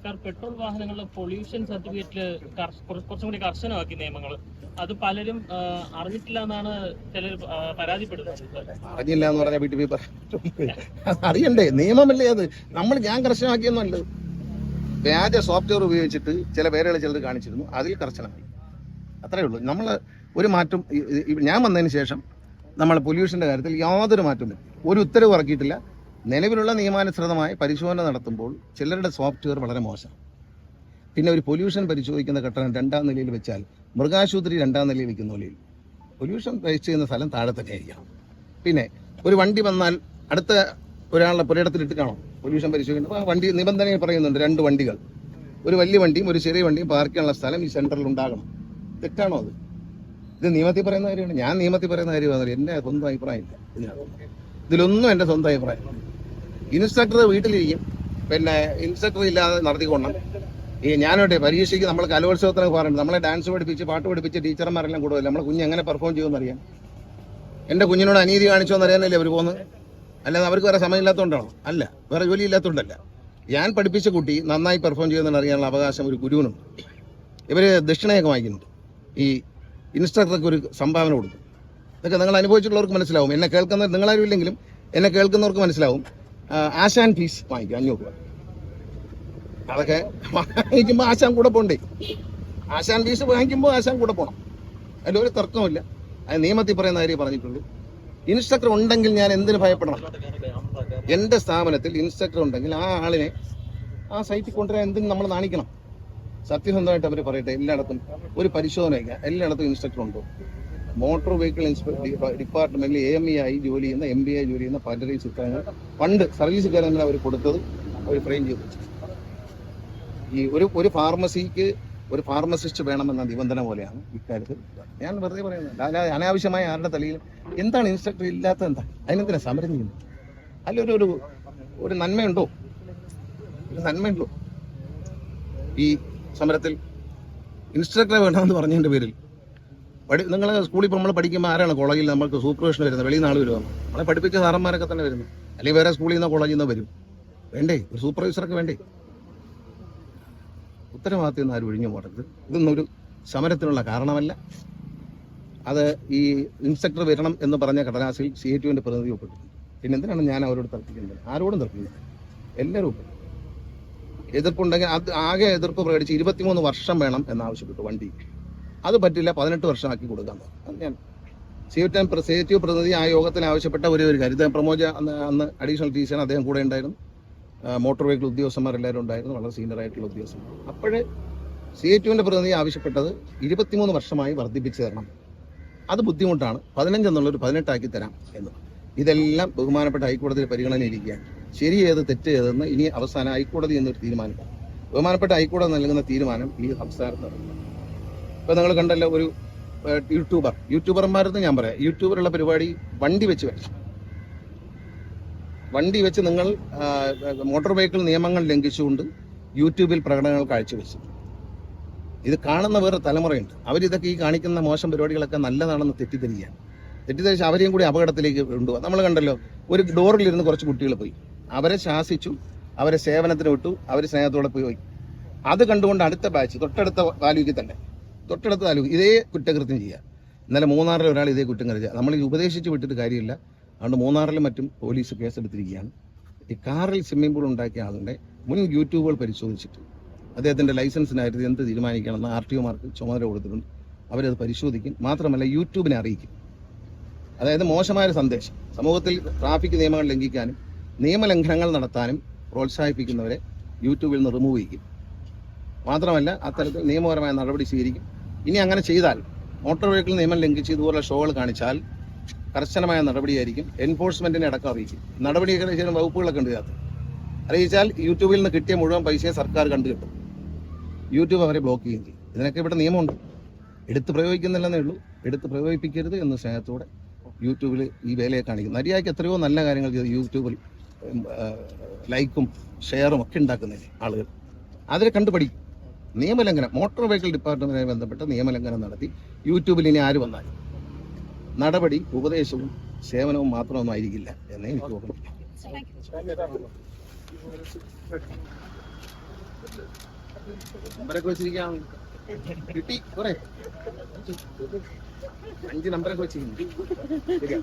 സർക്കാർ പെട്രോൾ വാഹനങ്ങളുടെ പൊല്യൂഷൻ സർട്ടിഫിക്കറ്റിൽ കുറച്ചും കൂടി കർശനമാക്കി നിയമങ്ങൾ അത് പലരും അറിഞ്ഞിട്ടില്ല എന്നാണ് ചിലർ പരാതിപ്പെടുന്നത്. അറിഞ്ഞില്ല എന്ന് അറിയണ്ടേ? നിയമമല്ലേ അത്. നമ്മൾ ഞാൻ കർശനമാക്കിയൊന്നുമല്ല. വ്യാജ സോഫ്റ്റ്വെയർ ഉപയോഗിച്ചിട്ട് ചില പേരുകൾ ചിലർ കാണിച്ചിരുന്നു. അതിൽ കർശനമായി. അത്രയേ ഉള്ളൂ. നമ്മൾ ഒരു മാറ്റം ഞാൻ വന്നതിന് ശേഷം നമ്മൾ പൊല്യൂഷന്റെ കാര്യത്തിൽ യാതൊരു മാറ്റവും ഒരു ഉത്തരവ് ഇറക്കിയിട്ടില്ല. നിലവിലുള്ള നിയമാനുസൃതമായ പരിശോധന നടത്തുമ്പോൾ ചിലരുടെ സോഫ്റ്റ്വെയർ വളരെ മോശം. പിന്നെ ഒരു പൊല്യൂഷൻ പരിശോധിക്കുന്ന കെട്ടിടം രണ്ടാം നിലയിൽ വെച്ചാൽ മൃഗാശുപത്രി രണ്ടാം നിലയിൽ വെക്കുന്ന പോലെയും. പൊല്യൂഷൻ രജിസ്റ്റർ ചെയ്യുന്ന സ്ഥലം താഴെ തന്നെ ആയിരിക്കണം പിന്നെ ഒരു വണ്ടി വന്നാൽ അടുത്ത ഒരാളുടെ പുരയിടത്തിലിട്ട് കാണും. പൊല്യൂഷൻ പരിശോധിക്കുന്നത് ആ വണ്ടി നിബന്ധനയിൽ പറയുന്നുണ്ട് രണ്ട് വണ്ടികൾ. ഒരു വലിയ വണ്ടിയും ഒരു ചെറിയ വണ്ടിയും പാർക്ക് ചെയ്യാനുള്ള സ്ഥലം ഈ സെന്ററിൽ ഉണ്ടാകണം. തെറ്റാണോ അത്? ഇത് നിയമത്തിൽ പറയുന്ന കാര്യമാണ്. ഞാൻ നിയമത്തിൽ പറയുന്ന കാര്യമാണ് എന്റെ സ്വന്തം അഭിപ്രായം ഇല്ല ഇതിനകത്ത്. ഇതിലൊന്നും എന്റെ സ്വന്തം അഭിപ്രായം ഇൻസ്ട്രക്ടർ വീട്ടിലിരിക്കും. പിന്നെ ഇൻസ്ട്രക്ടർ ഇല്ലാതെ നടത്തിക്കൊള്ളണം. ഈ ഞാനോട്ടെ പരീക്ഷയ്ക്ക് നമ്മൾ കലോത്സവത്തിനൊക്കെ പറയുന്നത് നമ്മളെ ഡാൻസ് പഠിപ്പിച്ച് പാട്ട് പഠിപ്പിച്ച് ടീച്ചർമാരെല്ലാം കൂടുതൽ നമ്മളെ കുഞ്ഞ് എങ്ങനെ പെർഫോം ചെയ്യുമെന്ന് അറിയാം എന്റെ കുഞ്ഞിനോട് അനീതി കാണിച്ചോ എന്നറിയാനല്ലേ അവർ പോകുന്നത്? അല്ലാതെ അവർക്ക് വേറെ സമയമില്ലാത്തതുകൊണ്ടാണോ അല്ല വേറെ ജോലി ഇല്ലാത്തതുകൊണ്ടല്ല ഞാൻ പഠിപ്പിച്ച കുട്ടി നന്നായി പെർഫോം ചെയ്യുന്നതെന്ന് അറിയാനുള്ള അവകാശം ഒരു ഗുരുവിനുണ്ട് ഇവർ ദക്ഷിണയൊക്കെ വാങ്ങിക്കുന്നുണ്ട് ഈ ഇൻസ്ട്രക്ടർക്ക് ഒരു സംഭാവന കൊടുക്കും. ഇതൊക്കെ നിങ്ങൾ അനുഭവിച്ചിട്ടുള്ളവർക്ക് മനസ്സിലാവും. എന്നെ കേൾക്കുന്ന നിങ്ങളാരും ഇല്ലെങ്കിലും എന്നെ കേൾക്കുന്നവർക്ക് മനസ്സിലാവും. ആശാൻ ഫീസ് വാങ്ങിക്കും അഞ്ഞൂറ് രൂപ അതൊക്കെ വാങ്ങിക്കുമ്പോൾ ആശാൻ കൂടെ പോണ്ടേ? ആശാൻ ഫീസ് വാങ്ങിക്കുമ്പോൾ ആശാൻ കൂടെ പോകണം ഒരു തർക്കമില്ല അത് നിയമത്തിൽ പറയുന്ന കാര്യം പറഞ്ഞിട്ടുള്ളൂ ഇൻസ്ട്രക്ടർ ഉണ്ടെങ്കിൽ ഞാൻ എന്തിനു ഭയപ്പെടണം? എന്റെ സ്ഥാപനത്തിൽ ഇൻസ്ട്രക്ടർ ഉണ്ടെങ്കിൽ ആ ആളിനെ ആ സൈറ്റിൽ കൊണ്ടുവരാൻ എന്തിനും നമ്മൾ നാണിക്കണം? സത്യസന്ധമായിട്ട് അവർ പറയട്ടെ എല്ലായിടത്തും ഒരു പരിശോധന എല്ലായിടത്തും ഇൻസ്ട്രക്ടർ ഉണ്ടോ? മോട്ടോർ വെഹിക്കിൾ ഡിപ്പാർട്ട്മെന്റിൽ എ എം ഇ ആയി ജോലി ചെയ്യുന്ന എം ബി ആയി ജോലി ചെയ്യുന്ന പലരെയും ചിത്രങ്ങൾ പണ്ട് സർവീസ് കയറുന്നതിന് അവർ കൊടുത്തത് അവർ ഫ്രെയിം ചെയ്തു. ഈ ഒരു ഒരു ഫാർമസിക്ക് ഒരു ഫാർമസിസ്റ്റ് വേണമെന്ന നിബന്ധന പോലെയാണ് ഇക്കാര്യത്തിൽ. ഞാൻ വെറുതെ പറയുന്നത്. അല്ലാതെ അനാവശ്യമായ ആരുടെ തലയിൽ എന്താണ് ഇൻസ്ട്രക്ടർ ഇല്ലാത്ത എന്താ? അതിനെന്തിനാ സമരം ചെയ്യുന്നത്? അല്ലൊരു ഒരു ഒരു നന്മയുണ്ടോ? ഒരു നന്മയുണ്ടോ? ഈ സമരത്തിൽ ഇൻസ്ട്രക്ടറെ വേണമെന്ന് പറഞ്ഞതിന്റെ പേരിൽ പഠി നിങ്ങൾ സ്കൂളിൽ ഇപ്പോൾ നമ്മൾ പഠിക്കുമ്പോൾ ആരാണ് കോളേജിൽ നമുക്ക് സൂപ്പർവിഷൻ വരുന്നത്? വെളിയിൽ നാൾ വരുമോ നമ്മളെ പഠിപ്പിച്ച സാറന്മാരൊക്കെ തന്നെ വരുന്നു. അല്ലെങ്കിൽ വേറെ സ്കൂളിൽ നിന്നോ കോളേജിൽ നിന്നോ വരും. വേണ്ടേ? ഒരു സൂപ്പർവൈസറൊക്കെ വേണ്ടേ? ഉത്തരവാദിത്തം നിന്ന് ആരും ഒഴിഞ്ഞു പോകരുത്. ഇതൊന്നും ഒരു സമരത്തിനുള്ള കാരണമല്ല. അത് ഈ ഇൻസ്പെക്ടർ വരണം എന്ന് പറഞ്ഞ കടലാസിൽ സി എ ടുവിന്റെ പ്രതിനിധി ഒപ്പിട്ടു. പിന്നെ എന്തിനാണ് ഞാൻ അവരോട് തർക്കിക്കുന്നത്? ആരോടും തർക്കിക്കുന്നത് എല്ലാവരും ഒപ്പിട്ടു. എതിർപ്പുണ്ടെങ്കിൽ അത് ആകെ എതിർപ്പ് പ്രകടിച്ച് ഇരുപത്തിമൂന്ന് വർഷം വേണം എന്നാവശ്യപ്പെട്ടു വണ്ടി. അത് പറ്റില്ല പതിനെട്ട് വർഷമാക്കി കൊടുക്കാൻ ഞാൻ സി ടി സി ടി പ്രതിനിധി ആ യോഗത്തിൽ ആവശ്യപ്പെട്ട ഒരേ ഒരു കാര്യം. പ്രമോജ അന്ന് അന്ന് അഡീഷണൽ ടീച്ചർ അദ്ദേഹം കൂടെ ഉണ്ടായിരുന്നു. മോട്ടോർ വെഹിക്കിൾ ഉദ്യോഗസ്ഥന്മാർ എല്ലാവരും ഉണ്ടായിരുന്നു. വളരെ സീനിയർ ആയിട്ടുള്ള ഉദ്യോഗസ്ഥന്മാർ അപ്പോഴേ സി എ ടുവിന്റെ പ്രതിനിധി ആവശ്യപ്പെട്ടത് ഇരുപത്തിമൂന്ന് വർഷമായി വർദ്ധിപ്പിച്ചു തരണം. അത് ബുദ്ധിമുട്ടാണ്. പതിനഞ്ച് എന്നുള്ളൊരു പതിനെട്ടാക്കി തരാം എന്ന്. ഇതെല്ലാം ബഹുമാനപ്പെട്ട ഹൈക്കോടതിയിൽ പരിഗണനയിരിക്കുകയാണ് ശരി ഏത് തെറ്റ് ഏതെന്ന് ഇനി അവസാനം ഹൈക്കോടതി എന്നൊരു തീരുമാനം. ബഹുമാനപ്പെട്ട ഹൈക്കോടതി നൽകുന്ന തീരുമാനം ഈ സംസ്ഥാനത്ത് നടക്കും. ഇപ്പൊ നിങ്ങൾ കണ്ടല്ലോ ഒരു യൂട്യൂബർ. യൂട്യൂബർമാരെന്ന് ഞാൻ പറയാം. യൂട്യൂബറുള്ള പരിപാടി വണ്ടി വെച്ച് വെച്ചു വണ്ടി വെച്ച് നിങ്ങൾ മോട്ടോർ വെഹിക്കിൾ നിയമങ്ങൾ ലംഘിച്ചുകൊണ്ട് യൂട്യൂബിൽ പ്രകടനങ്ങൾ കാഴ്ചവെച്ചു. ഇത് കാണുന്ന വേറെ തലമുറയുണ്ട്. അവരിതൊക്കെ ഈ കാണിക്കുന്ന മോശം പരിപാടികളൊക്കെ നല്ലതാണെന്ന് തെറ്റിദ്ധരിക്കുകയാണ്. തെറ്റിദ്ധരിച്ച് അവരെയും കൂടി അപകടത്തിലേക്ക് കൊണ്ടുപോകാം. നമ്മൾ കണ്ടല്ലോ ഒരു ഡോറിലിരുന്ന് കുറച്ച് കുട്ടികൾ പോയി. അവരെ ശാസിച്ചു അവരെ സേവനത്തിന് വിട്ടു അവർ സ്നേഹത്തോടെ പോയി. അത് കണ്ടുകൊണ്ട് അടുത്ത ബാച്ച് തൊട്ടടുത്ത വാല്യൂക്ക് തന്നെ തൊട്ടടുത്ത താലൂക്ക് ഇതേ കുറ്റകൃത്യം ചെയ്യുക ഇന്നലെ മൂന്നാറിൽ ഒരാൾ ഇതേ കുറ്റം കരുതുക നമ്മൾ ഈ ഉപദേശിച്ച് വിട്ടിട്ട് കാര്യമില്ല. അതുകൊണ്ട് മൂന്നാറിലും മറ്റും പോലീസ് കേസെടുത്തിരിക്കുകയാണ് ഈ കാറിൽ സ്വിമ്മിംഗ് പൂൾ ഉണ്ടാക്കിയ ആളുടെ മുൻ യൂട്യൂബുകൾ പരിശോധിച്ചിട്ട് അദ്ദേഹത്തിന്റെ ലൈസൻസിനായിട്ട് എന്ത് തീരുമാനിക്കണമെന്ന് ആർ ടി ഒമാർക്ക് ചുമതല കൊടുത്തിട്ടുണ്ട്. അവരത് പരിശോധിക്കും. മാത്രമല്ല യൂട്യൂബിനെ അറിയിക്കും. അതായത് മോശമായൊരു സന്ദേശം. സമൂഹത്തിൽ ട്രാഫിക് നിയമങ്ങൾ ലംഘിക്കാനും നിയമലംഘനങ്ങൾ നടത്താനും പ്രോത്സാഹിപ്പിക്കുന്നവരെ യൂട്യൂബിൽ നിന്ന് റിമൂവ് ചെയ്യും മാത്രമല്ല അത്തരത്തിൽ നിയമപരമായ നടപടി സ്വീകരിക്കും. ഇനി അങ്ങനെ ചെയ്താൽ മോട്ടോർ വെഹിക്കിൾ നിയമം ലംഘിച്ച് ഇതുപോലെ ഷോകൾ കാണിച്ചാൽ കർശനമായ നടപടിയായിരിക്കും. എൻഫോഴ്സ്മെന്റിനെ അടക്കം അറിയിക്കും. നടപടി വകുപ്പുകളൊക്കെ ഉണ്ട് ഇതിനകത്ത്. അറിയിച്ചാൽ യൂട്യൂബിൽ നിന്ന് കിട്ടിയ മുഴുവൻ പൈസയെ സർക്കാർ കണ്ടു കിട്ടും. യൂട്യൂബ് അവരെ ബ്ലോക്ക് ചെയ്യും ചെയ്യും. ഇതിനൊക്കെ ഇവിടെ നിയമമുണ്ട്. എടുത്ത് പ്രയോഗിക്കുന്നില്ലെന്നേ ഉള്ളൂ. എടുത്ത് പ്രയോഗിപ്പിക്കരുത് എന്ന സ്നേഹത്തോടെ യൂട്യൂബിൽ ഈ വേലയെ കാണിക്കും. നരിയാക്ക് എത്രയോ നല്ല കാര്യങ്ങൾ ചെയ്ത് യൂട്യൂബിൽ ലൈക്കും ഷെയറും ഒക്കെ ഉണ്ടാക്കുന്നതിന് ആളുകൾ. അതിനെ കണ്ടുപഠിക്കും. നിയമലംഘനം മോട്ടോർ വെഹിക്കിൾ ഡിപ്പാർട്ട്മെന്റുമായി ബന്ധപ്പെട്ട നിയമലംഘനം നടത്തി. യൂട്യൂബിൽ ഇനി ആര് വന്നാലും നടപടി ഉപദേശവും സേവനവും മാത്രമൊന്നും ആയിരിക്കില്ല എന്നേ എനിക്ക് തോന്നുന്നു. അഞ്ച് നമ്പറൊക്കെ വെച്ചിരിക്കുന്നു.